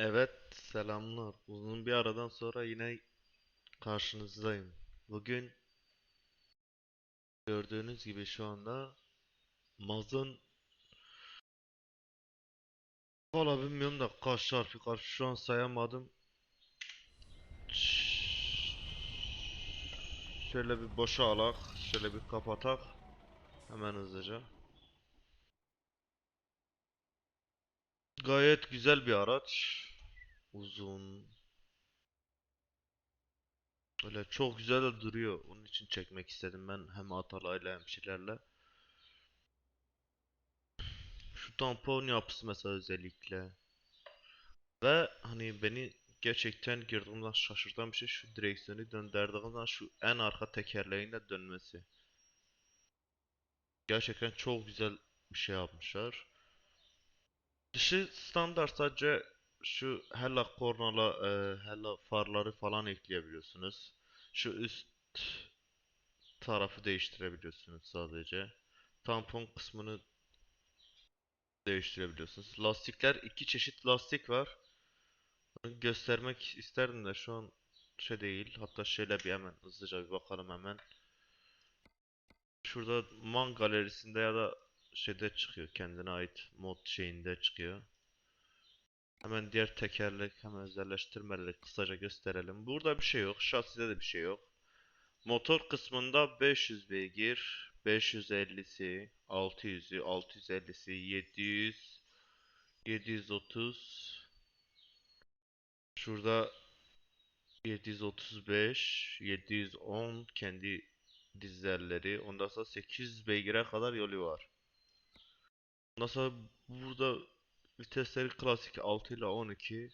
Evet, selamlar. Uzun bir aradan sonra yine karşınızdayım. Bugün gördüğünüz gibi şu anda Maz'ın Valla bilmiyorum da kaç harfi kaç şu an sayamadım. Şöyle bir boşa alak, şöyle bir kapatak. Hemen hızlıca. Gayet güzel bir araç. Uzun, Öyle çok güzel de duruyor. Onun için çekmek istedim ben hem Atalay'la hem şeylerle. Şu tampon yapısı mesela özellikle. Ve hani beni gerçekten girdiğimden şaşırtan bir şey şu direksiyonu döndürdüğümden şu en arka tekerleğin de dönmesi. Gerçekten çok güzel bir şey yapmışlar. Dışı standart sadece şu hella kornala, e, hella farları falan ekleyebiliyorsunuz. Şu üst tarafı değiştirebiliyorsunuz sadece. Tampon kısmını değiştirebiliyorsunuz. Lastikler iki çeşit lastik var. Göstermek isterdim de şu an şey değil. Hatta şöyle bir hemen hızlıca bir bakalım hemen. Şurada Man galerisinde ya da şeyde çıkıyor. Kendine ait mod şeyinde çıkıyor. Hemen diğer tekerlek hemen özelleştirmeleri kısaca gösterelim. Burada bir şey yok. Şaside de bir şey yok. Motor kısmında 500 beygir, 550'si, 600'ü, 650'si, 700, 730. Şurada 735, 710 kendi dizelleri. Ondan sonra 800 beygire kadar yolu var. Ondan sonra burada vitesleri klasik 6 ile 12.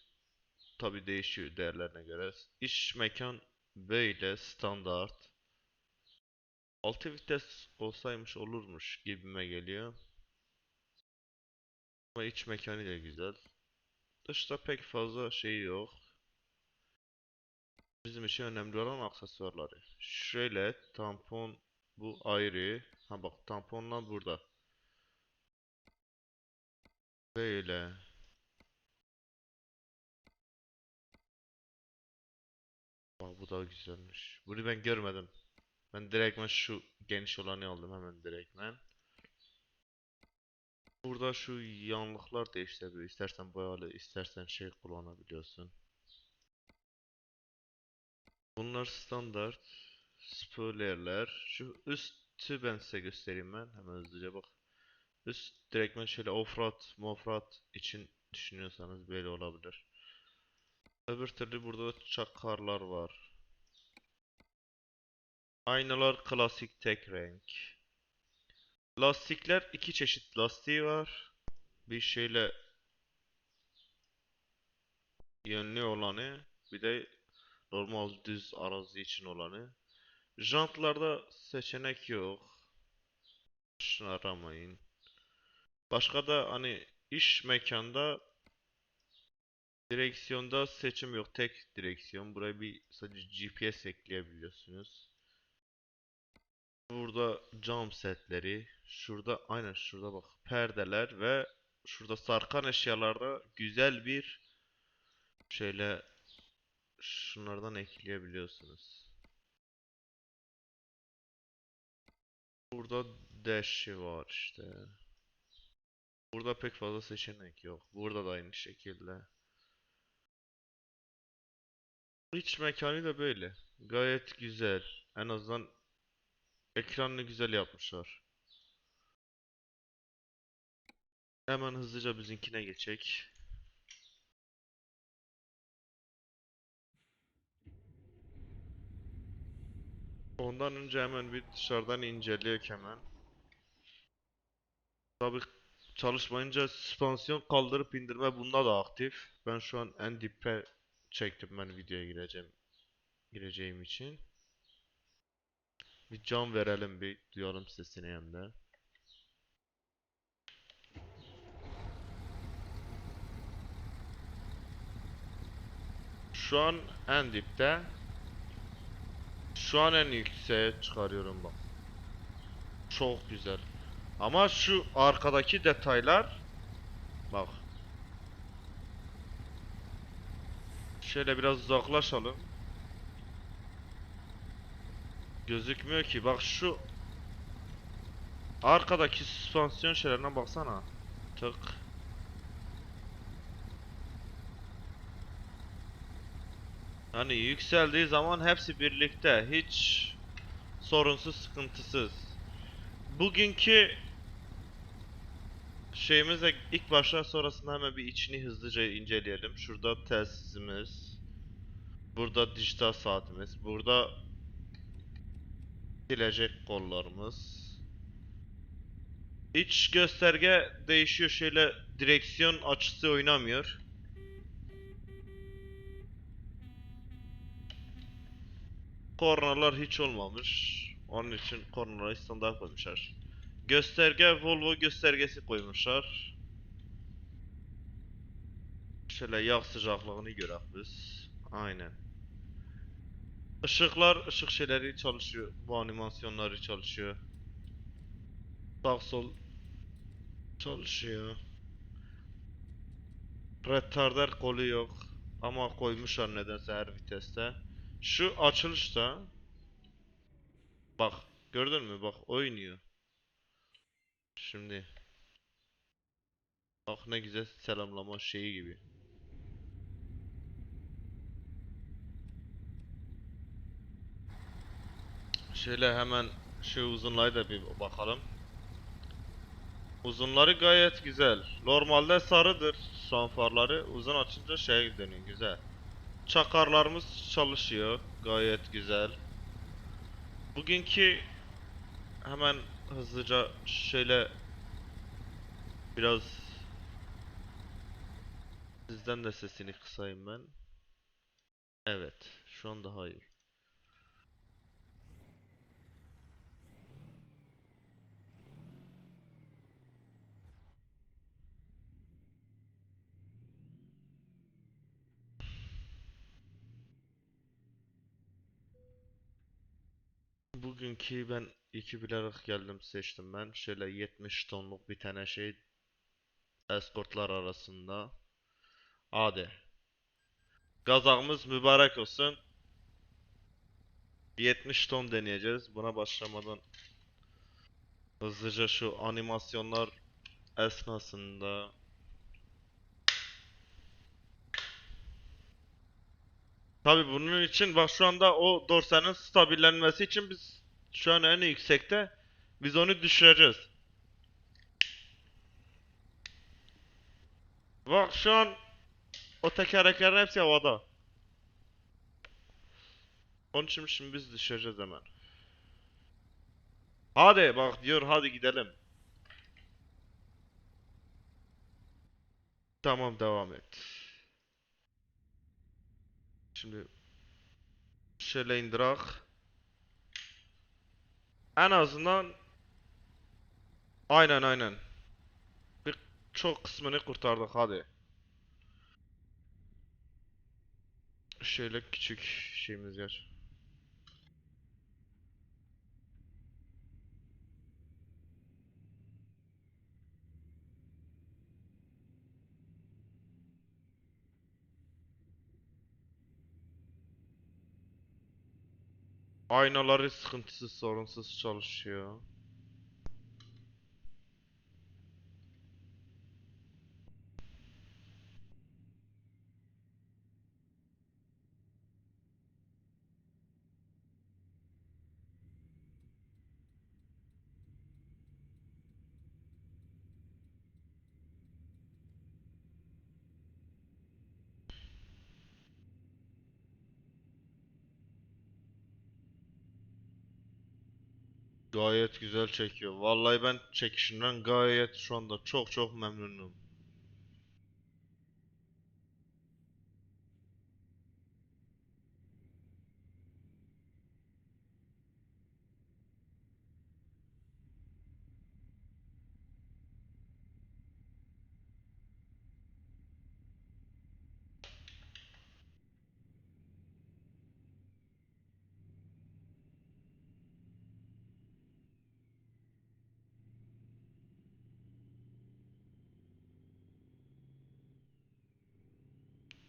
Tabi değişiyor değerlerine göre. İç mekan böyle standart. 6 vites olsaymış olurmuş gibime geliyor. Ama iç mekanı da güzel. Dışta pek fazla şey yok. Bizim için önemli olan aksesuarları. Şöyle tampon bu ayrı. Ha bak tamponlar burada. Böyle. Bak bu da güzelmiş. Bunu ben görmedim. Ben direktmen şu geniş olanı aldım hemen direktmen. Burada şu yanlıklar değiştirebiliyor. İstersen boyalı, istersen şey kullanabiliyorsun. Bunlar standart spoilerler. Şu üstü ben size göstereyim ben. Hemen hızlıca bak. Üst direktmen şöyle offroad, mofroad için düşünüyorsanız böyle olabilir. Öbür türlü burada da çakarlar var. Aynalar klasik tek renk. Lastikler iki çeşit lastiği var. Bir şeyle yönlü olanı, bir de normal düz arazi için olanı. Jantlarda seçenek yok. Şunu aramayın. Başka da hani iş mekanda direksiyonda seçim yok. Tek direksiyon. Buraya bir sadece GPS ekleyebiliyorsunuz. Burada cam setleri. Şurada aynen şurada bak. Perdeler ve şurada sarkan eşyalarda güzel bir şöyle şunlardan ekleyebiliyorsunuz. Burada dash'i var işte. Burada pek fazla seçenek yok. Burada da aynı şekilde. İç mekanı da böyle. Gayet güzel. En azından ekranını güzel yapmışlar. Hemen hızlıca bizimkine geçecek. Ondan önce hemen bir dışarıdan inceleyek hemen. Tabi çalışmayınca süspansiyon kaldırıp indirme bunda da aktif. Ben şu an en dipe çektim ben videoya gireceğim gireceğim için. Bir can verelim bir duyalım sesini hem de. Şu an en dipte. Şu an en yükseğe çıkarıyorum bak. Çok güzel. Ama şu arkadaki detaylar bak. Şöyle biraz uzaklaşalım. Gözükmüyor ki. Bak şu arkadaki süspansiyon şeylerine baksana. Tık. Hani yükseldiği zaman hepsi birlikte. Hiç sorunsuz, sıkıntısız. Bugünkü şeyimize ilk başta sonrasında hemen bir içini hızlıca inceleyelim. Şurada telsizimiz. Burada dijital saatimiz. Burada silecek kollarımız. İç gösterge değişiyor. Şöyle direksiyon açısı oynamıyor. Kornalar hiç olmamış. Onun için kornaları standart koymuşlar. Gösterge Volvo göstergesi koymuşlar. Şöyle yağ sıcaklığını görək biz. Aynen. Işıklar, ışık şeyleri çalışıyor. Bu animasyonları çalışıyor. Sağ sol çalışıyor. Retarder kolu yok. Ama koymuşlar nedense her viteste. Şu açılışta Bak gördün mü? Bak oynuyor. Şimdi Bak ne güzel selamlama şeyi gibi. Şöyle hemen şu uzunluğa da bir bakalım. Uzunları gayet güzel. Normalde sarıdır son farları. Uzun açınca şey dönüyor güzel. Çakarlarımız çalışıyor. Gayet güzel. Bugünkü hemen hızlıca şöyle biraz sizden de sesini kısayım ben. Evet, şu an daha iyi. Bugünkü ben iki bilerek geldim seçtim ben. Şöyle 70 tonluk bir tane şey eskortlar arasında. Hadi. Gazağımız mübarek olsun. 70 ton deneyeceğiz. Buna başlamadan hızlıca şu animasyonlar esnasında Tabii bunun için bak şu anda o dorsenin stabillenmesi için biz şu an en yüksekte biz onu düşüreceğiz. Bak şu an o tekerleklerin hepsi havada. Onun için şimdi biz düşüreceğiz hemen. Hadi bak diyor hadi gidelim. Tamam devam et. Şimdi şöyle indirak. En azından aynen aynen. Bir çok kısmını kurtardık hadi. Şöyle küçük şeyimiz var. Aynaları sıkıntısız, sorunsuz çalışıyor. Gayet güzel çekiyor. Vallahi ben çekişinden gayet şu anda çok çok memnunum.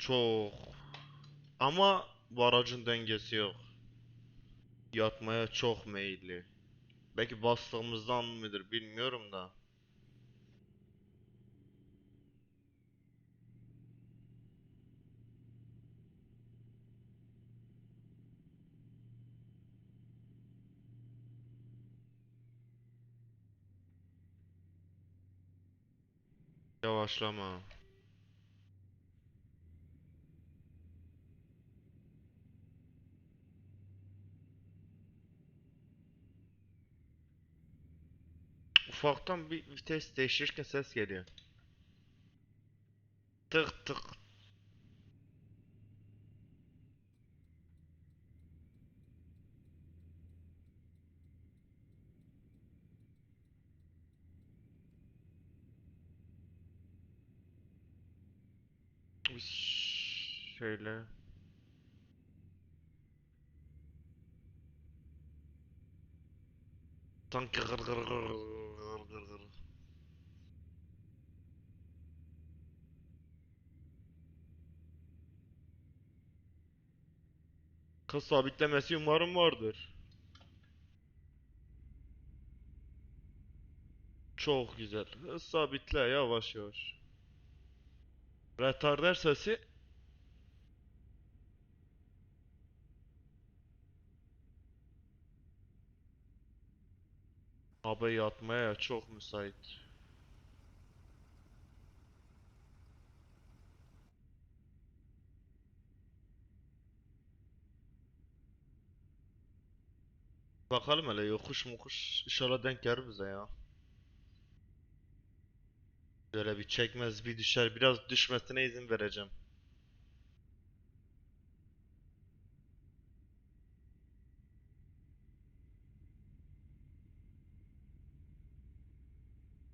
Çok. Ama bu aracın dengesi yok. Yatmaya çok meyilli. Belki bastığımızdan mıdır bilmiyorum da. Yavaşlama. Ufaktan bir vites değiştirirken ses geliyor. Tık tık. Şöyle. Sanki gır gır gır gır gır gır. Kız sabitlemesi umarım vardır. Çok güzel. Sabitle yavaş yavaş. Retarder sesi Abi yatmaya çok müsait. Bakalım hele yokuş mukuş inşallah denk gelir bize ya. Böyle bir çekmez bir düşer biraz düşmesine izin vereceğim.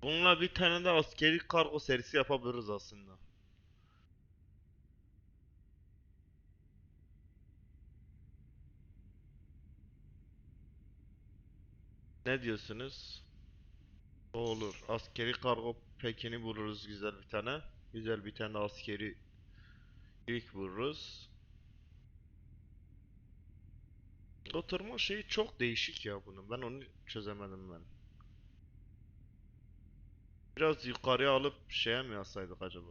Bununla bir tane de askeri kargo serisi yapabiliriz aslında. Ne diyorsunuz? O Olur. Askeri kargo pekini buluruz güzel bir tane. Güzel bir tane askeri yük buluruz. Oturma şeyi çok değişik ya bunun. Ben onu çözemedim ben. Biraz yukarıya alıp şeye mi yazsaydık acaba?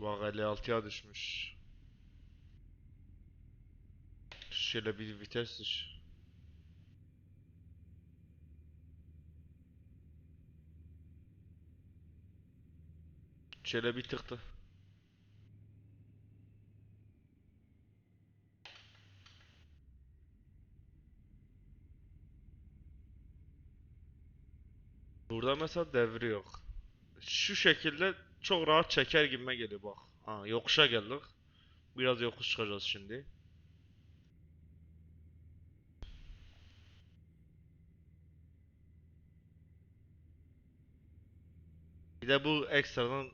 Bak 56'ya düşmüş. Şöyle bir vites düş. Şöyle bir tıktı. Burada mesela devri yok. Şu şekilde çok rahat çeker gibime geliyor bak. Ha, yokuşa geldik. Biraz yokuş çıkacağız şimdi. Bir de bu ekstradan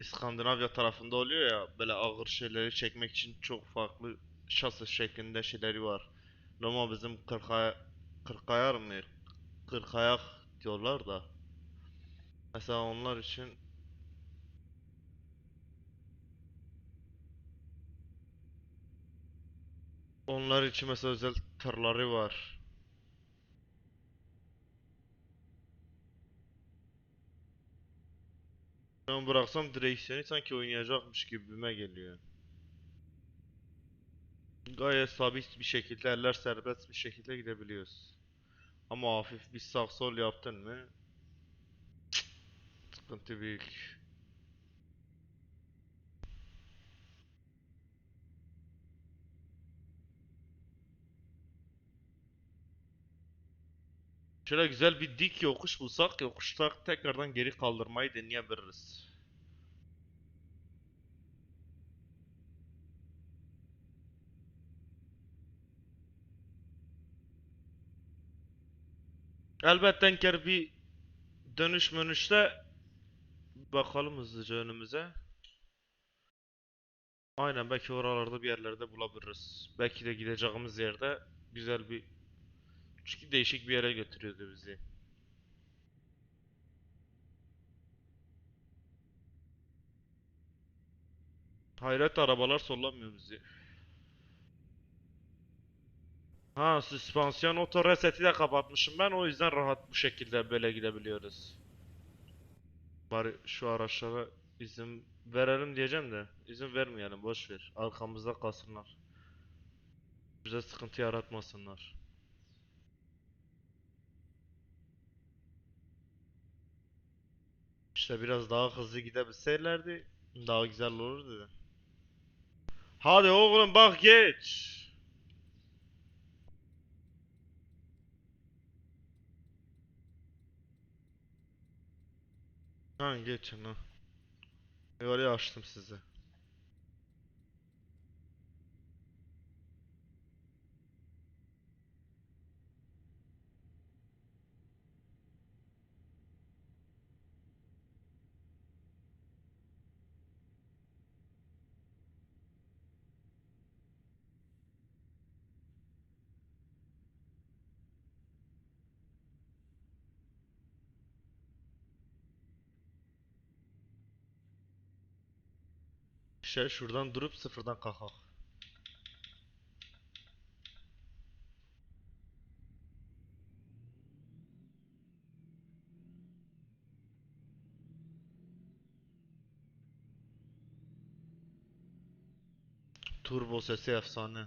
İskandinavya tarafında oluyor ya böyle ağır şeyleri çekmek için çok farklı şasi şeklinde şeyleri var. Normal bizim 40 40 ayar mı? 40 ayak diyorlar da. Mesela onlar için onlar için mesela özel tırları var. Ben bıraksam direksiyonu sanki oynayacakmış gibime geliyor. Gayet sabit bir şekilde, eller serbest bir şekilde gidebiliyoruz. Ama hafif bir sağ sol yaptın mı? Sıkıntı büyük. Şöyle güzel bir dik yokuş bulsak, yokuşta tekrardan geri kaldırmayı deneyebiliriz. Elbette bir dönüş mönüşte bakalım hızlıca önümüze. Aynen belki oralarda bir yerlerde bulabiliriz. Belki de gideceğimiz yerde güzel bir Çünkü değişik bir yere götürüyordu bizi. Hayret arabalar sollamıyor bizi. Ha süspansiyon oto reseti de kapatmışım ben o yüzden rahat bu şekilde böyle gidebiliyoruz. Bari şu araçlara izin verelim diyeceğim de izin vermeyelim boş ver. Arkamızda kalsınlar. Bize sıkıntı yaratmasınlar. İşte biraz daha hızlı gidebilselerdi daha güzel olurdu. Hadi oğlum bak geç. Ha geçin ha. Orayı açtım size. Şey şuradan durup sıfırdan kalkak. Turbo sesi efsane.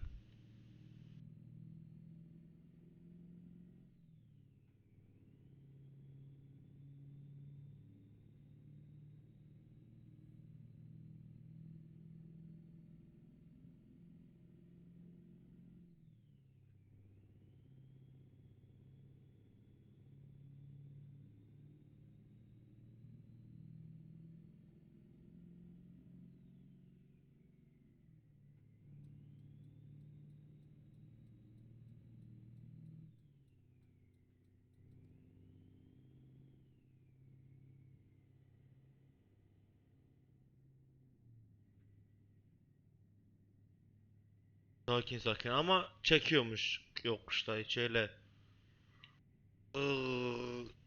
Sakin sakin ama çekiyormuş yokuşta hiç öyle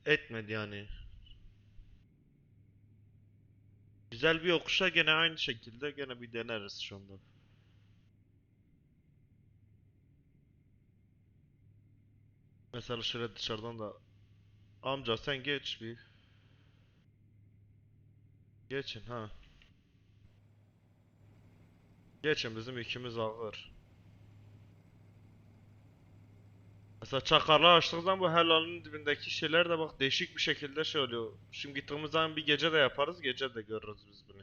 etmedi yani. Güzel bir yokuşa gene aynı şekilde gene bir deneriz şu anda. Mesela şöyle dışarıdan da amca sen geç bir. Geçin ha. Geçin bizim ikimiz ağır. Mesela çakarlar açtığımızdan bu helalin dibindeki şeyler de bak değişik bir şekilde şey oluyor. Şimdi gittiğimiz zaman bir gece de yaparız, gece de görürüz biz bunu.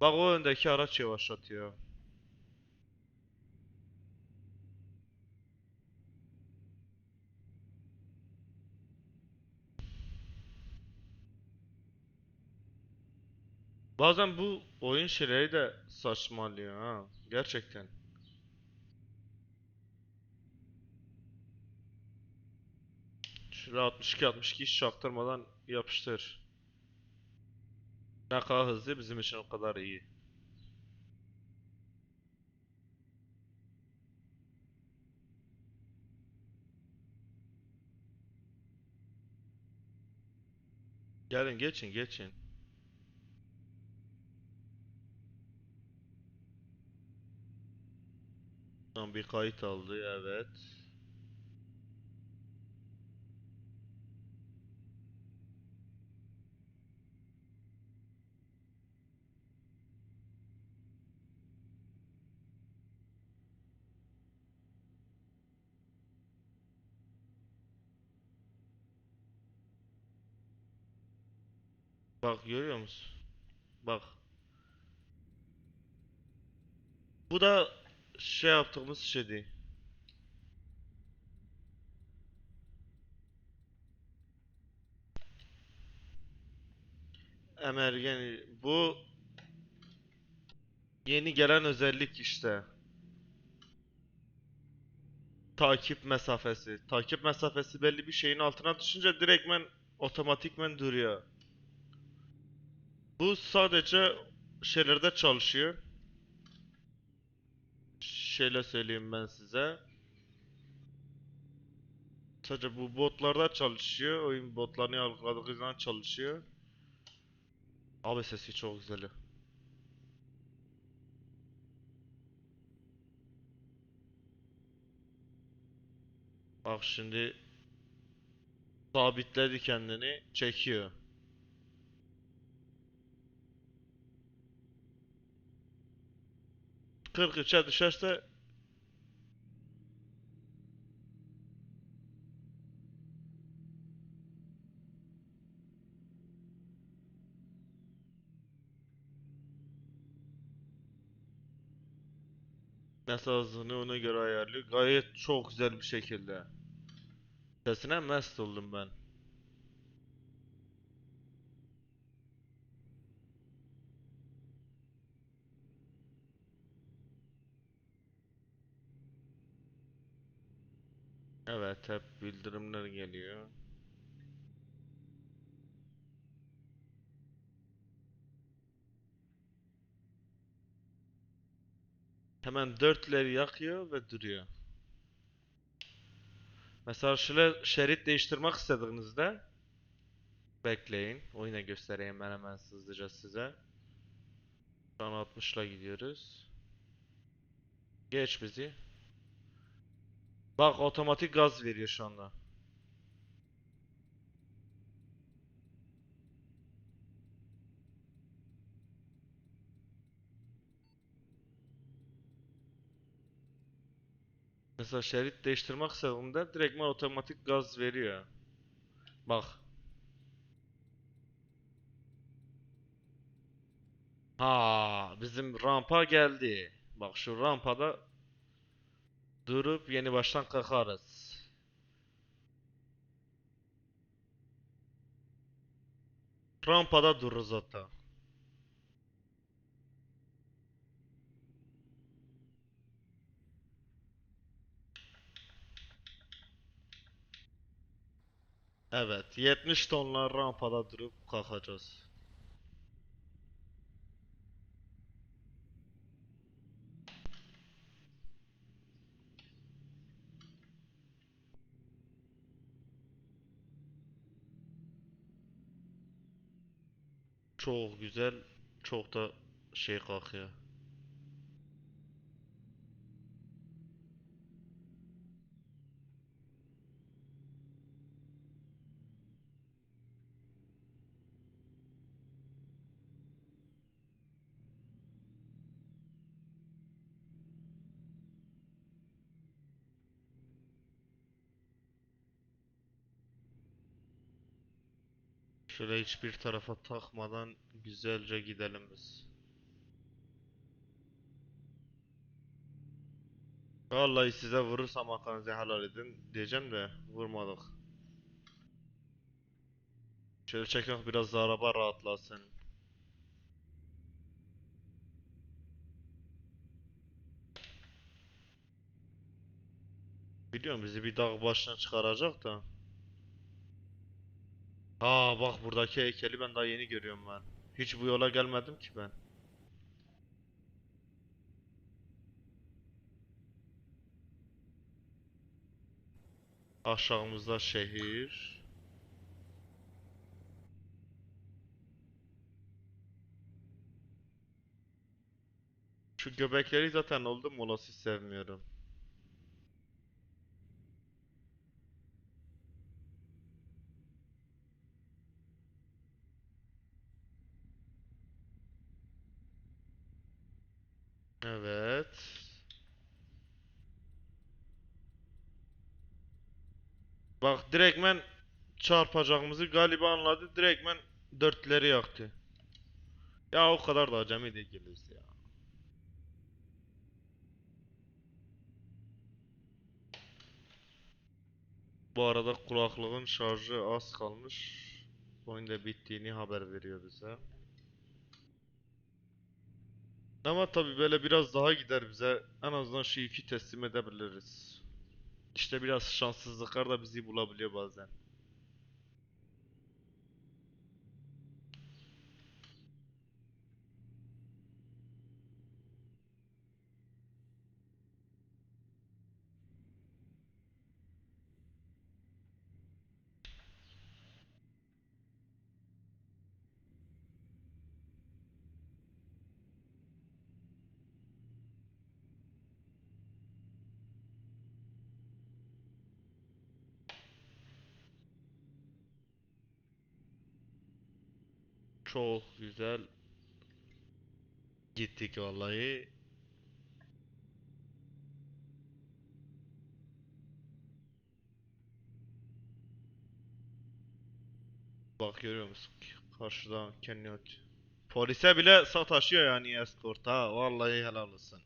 Bak o öndeki araç yavaşlatıyor. Bazen bu oyun şeyleri de saçmalıyor ha. Gerçekten. Şöyle 62 62 hiç çaktırmadan yapıştır. Ne kadar hızlı bizim için o kadar iyi. Gelin geçin geçin. Tamam bir kayıt aldı evet. Bak görüyor musun? Bak. Bu da şey yaptığımız şey değil. Emergen bu yeni gelen özellik işte. Takip mesafesi. Takip mesafesi belli bir şeyin altına düşünce direktmen otomatikmen duruyor. Bu sadece şeylerde çalışıyor. şöyle söyleyeyim ben size. Sadece bu botlarda çalışıyor. Oyun botlarını algıladığı zaman çalışıyor. Abi sesi çok güzel. Bak şimdi sabitledi kendini, çekiyor. Kırk üçe düşerse Mesela hızını ona göre ayarlıyor. Gayet çok güzel bir şekilde. Sesine mest oldum ben. Evet, hep bildirimler geliyor. Hemen dörtleri yakıyor ve duruyor. Mesela şöyle şerit değiştirmek istediğinizde bekleyin. Oyuna göstereyim ben hemen hızlıca size. Şu an 60 ile gidiyoruz. Geç bizi. Bak otomatik gaz veriyor şu anda. Mesela şerit değiştirmek istediğimde direktman otomatik gaz veriyor. Bak. Ha, bizim rampa geldi. Bak şu rampada durup yeni baştan kalkarız. Rampada dururuz hatta. Evet, 70 tonlar rampada durup kalkacağız. Çok güzel, çok da şey kalkıyor. Şöyle hiçbir tarafa takmadan güzelce gidelim biz. Vallahi size vurursam hakkınızı helal edin diyeceğim de vurmadık. Şöyle çekek biraz da araba rahatlasın. Biliyorum bizi bir dağ başına çıkaracak da. Aa bak buradaki heykeli ben daha yeni görüyorum ben. Hiç bu yola gelmedim ki ben. Aşağımızda şehir. Şu göbekleri zaten oldu molası sevmiyorum. Evet. Bak direktmen çarpacağımızı galiba anladı. Direktmen dörtleri yaktı. Ya o kadar da acemi değiliz ya. Bu arada kulaklığın şarjı az kalmış. Oyun bittiğini haber veriyor bize. Ama tabii böyle biraz daha gider bize. En azından şu yükü teslim edebiliriz. İşte biraz şanssızlıklar da bizi bulabiliyor bazen. Çok güzel gittik vallahi. Bak görüyor musun? Karşıdan kendini atıyor. Polise bile sataşıyor yani escort ha. Vallahi helal olsun.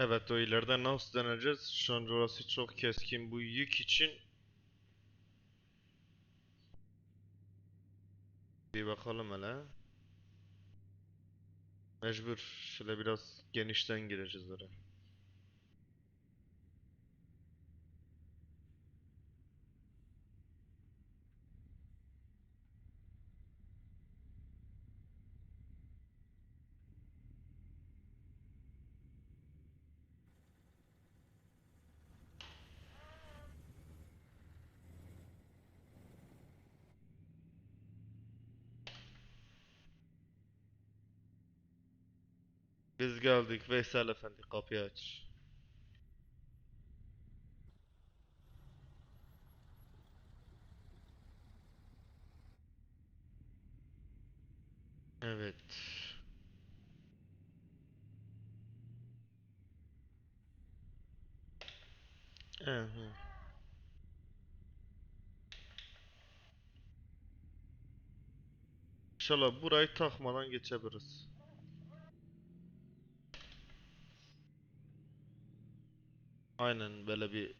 Evet o ileride nasıl deneyeceğiz? Şu an orası çok keskin bu yük için. Bir bakalım hele. Mecbur şöyle biraz genişten gireceğiz oraya. Biz geldik Veysel Efendi kapıyı aç. Evet. Evet. İnşallah burayı takmadan geçebiliriz. Aynen böyle bir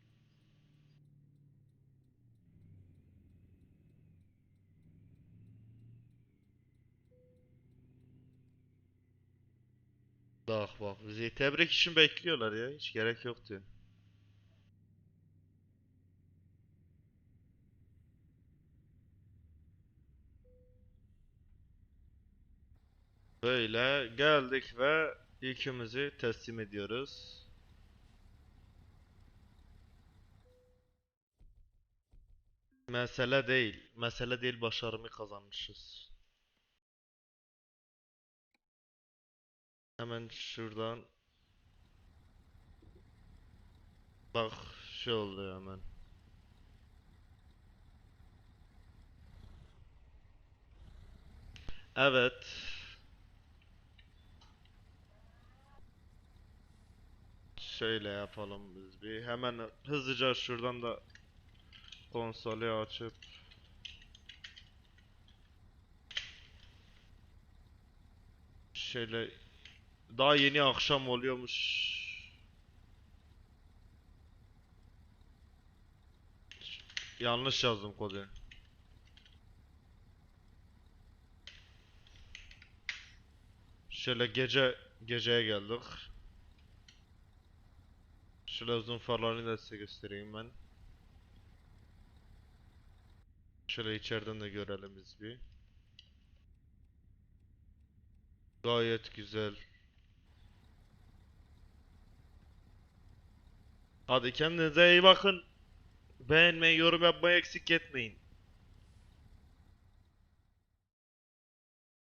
Bak bak bizi tebrik için bekliyorlar ya hiç gerek yok diyor. Böyle geldik ve yükümüzü teslim ediyoruz. Mesele değil. Mesele değil başarımı kazanmışız. Hemen şuradan bak şey oldu hemen. Evet. Şöyle yapalım biz bir. Hemen hızlıca şuradan da konsolu açıp şöyle daha yeni akşam oluyormuş. Yanlış yazdım kodu. Şöyle gece geceye geldik. Şöyle uzun farlarını da size göstereyim ben. Şöyle içeriden de görelim biz bir. Gayet güzel. Hadi kendinize iyi bakın. Beğenmeyi, yorum yapmayı eksik etmeyin.